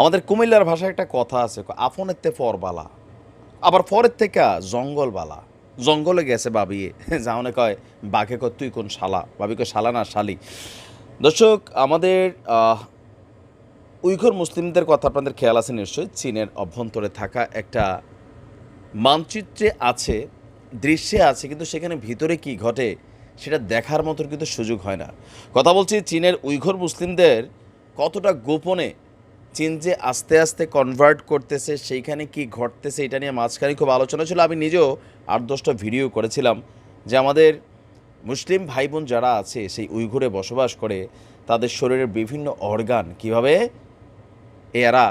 আমাদের কুমিল্লার ভাষায় একটা কথা আছে আফনের তে ফরবালা আবার ফরের থেকে জঙ্গলবালা জঙ্গলে গেছে বাবিয়ে যাওনে কয়, বাঘে কয়, তুই কোন শালা? বাবি কয়, শালা না, শালি। দর্শক, আমাদের উইঘুর মুসলিমদের কথা আপনাদের খেয়াল আছে নিশ্চয়ই, চীনের অভ্যন্তরে থাকা একটা মানচিত্রে আছে, দৃশ্যে আছে, কিন্তু সেখানে ভিতরে কি ঘটে, সেটা দেখার মতো কিন্তু সুযোগ হয় না। কথা বলছি চীনের উইঘুর মুসলিমদের কতটা গোপনে চীন যে আস্তে আস্তে কনভার্ট করতেছে, সেইখানে কি ঘটতেছে এটা নিয়ে মাঝখানে খুব আলোচনা ছিল। আমি নিজেও আট দশটা ভিডিও করেছিলাম যে আমাদের মুসলিম ভাই বোন যারা আছে, সেই উইঘুরে বসবাস করে, তাদের শরীরের বিভিন্ন অর্গান কীভাবে এরা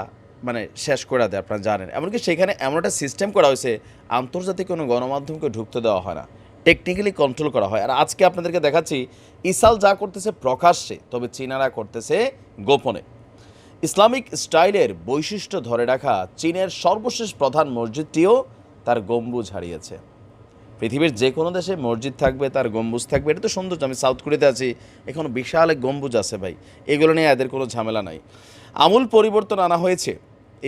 মানে শেষ করে দেয় আপনারা জানেন। এমনকি সেখানে এমন একটা সিস্টেম করা হয়েছে, আন্তর্জাতিক কোনো গণমাধ্যমকে ঢুকতে দেওয়া হয় না। টেকনিক্যালি কন্ট্রোল করা হয়। আর আজকে আপনাদেরকে দেখাচ্ছি, ইসাল যা করতেছে প্রকাশ্যে, তবে চীনারা করতেছে গোপনে। ইসলামিক স্টাইলের বৈশিষ্ট্য ধরে রাখা চীনের সর্বশেষ প্রধান মসজিদটিও তার গম্বুজ হারিয়েছে। পৃথিবীর যে কোনো দেশে মসজিদ থাকবে, তার গম্বুজ থাকবে, এটা তো সৌন্দর্য, আমি সাউথ কোরিয়াতে আছি, এখানে বিশাল এক গম্বুজ আছে ভাই, এগুলো নিয়ে এদের কোনো ঝামেলা নাই। আমূল পরিবর্তন আনা হয়েছে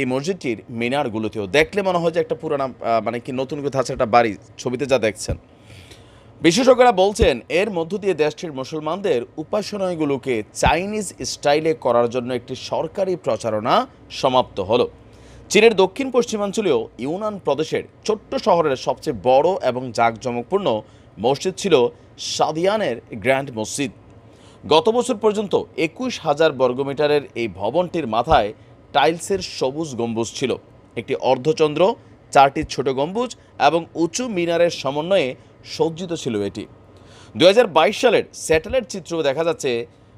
এই মসজিদটির মিনারগুলোতেও। দেখলে মনে হয় যে একটা পুরানা মানে কি নতুন কোথাও আছে একটা বাড়ি, ছবিতে যা দেখছেন। বিশেষজ্ঞরা বলছেন, এর মধ্য দিয়ে দেশটির মুসলমানদের উপাসনাগুলোকে চাইনিজ স্টাইলে করার জন্য একটি সরকারি প্রচারণা সমাপ্ত হলো। চীনের দক্ষিণ পশ্চিমাঞ্চলীয় ইউনান প্রদেশের ছোট্ট শহরের সবচেয়ে বড় এবং জাঁকজমকপূর্ণ মসজিদ ছিল সাদিয়ানের গ্র্যান্ড মসজিদ। গত বছর পর্যন্ত একুশ হাজার বর্গমিটারের এই ভবনটির মাথায় টাইলসের সবুজ গম্বুজ ছিল। একটি অর্ধচন্দ্র, চারটি ছোট গম্বুজ এবং উঁচু মিনারের সমন্বয়ে সজ্জিত ছিল এটি। দু হাজার বাইশ সালের স্যাটেলাইট চিত্র দেখা যাচ্ছে,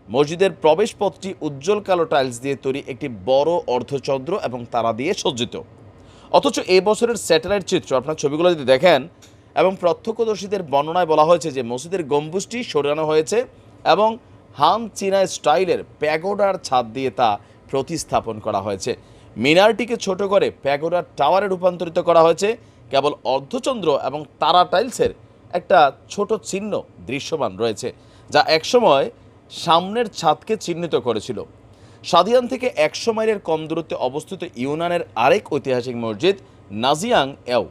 মসজিদের প্রবেশপথটি উজ্জ্বল কালো টাইলস দিয়ে তৈরি একটি বড় অর্ধচন্দ্র এবং তারা দিয়ে সজ্জিত। অথচ এই বছরের স্যাটেলাইট চিত্র আপনার ছবিগুলো যদি দেখেন, এবং প্রত্যক্ষদর্শীদের বর্ণনায় বলা হয়েছে যে মসজিদের গম্বুজটি সরানো হয়েছে এবং হান চীনা স্টাইলের প্যাগোডার ছাদ দিয়ে তা প্রতিস্থাপন করা হয়েছে। মিনারটিকে ছোট করে প্যাগোডার টাওয়ারে রূপান্তরিত করা হয়েছে। কেবল অর্ধচন্দ্র এবং তারা টাইলসের একটা ছোট চিহ্ন দৃশ্যমান রয়েছে, যা একসময় সামনের ছাদকে চিহ্নিত করেছিল। সাদিয়ান থেকে একশো মাইলের কম দূরত্বে অবস্থিত ইউনানের আরেক ঐতিহাসিক মসজিদ, নাজিয়াং এও।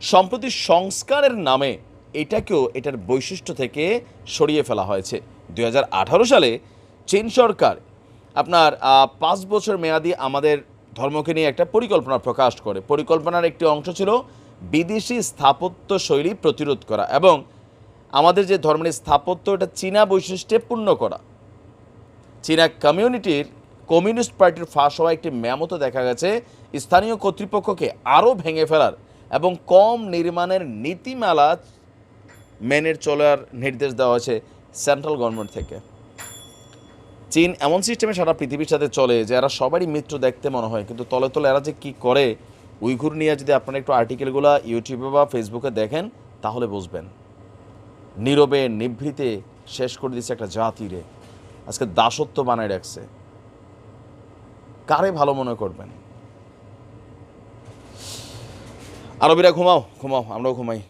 সম্প্রতি সংস্কারের নামে এটাকেও এটার বৈশিষ্ট্য থেকে সরিয়ে ফেলা হয়েছে। দু হাজার আঠারো সালে চীন সরকার আপনার পাঁচ বছর মেয়াদি আমাদের ধর্মকে নিয়ে একটা পরিকল্পনা প্রকাশ করে। পরিকল্পনার একটি অংশ ছিল বিদেশি স্থাপত্য শৈলী প্রতিরোধ করা এবং আমাদের যে ধর্মের স্থাপত্য, এটা চীনা বৈশিষ্ট্যে পূর্ণ করা। চীনা কমিউনিটির কমিউনিস্ট পার্টির ফাঁস হওয়া একটি মেমতো দেখা গেছে স্থানীয় কর্তৃপক্ষকে আরও ভেঙে ফেলার এবং কম নির্মাণের নীতিমালা মেনের চলার নির্দেশ দেওয়া হয়েছে সেন্ট্রাল গভর্নমেন্ট থেকে। চীন এমন সিস্টেমে সারা পৃথিবীর সাথে চলে যে এরা সবারই মিত্র দেখতে মনে হয়, কিন্তু তলে তলে এরা যে কী করে উইঘুর নিয়ে যদি আপনারা একটু আর্টিকেলগুলো ইউটিউবে বা ফেসবুকে দেখেন, তাহলে বুঝবেন। নীরবে, নিভৃতে শেষ করে দিচ্ছে একটা জাতিরে আজকে দাসত্ব বানায় রাখছে। কারে ভালো মনে করবেন? আরবিরা ঘুমাও ঘুমাও, আমরাও ঘুমাই।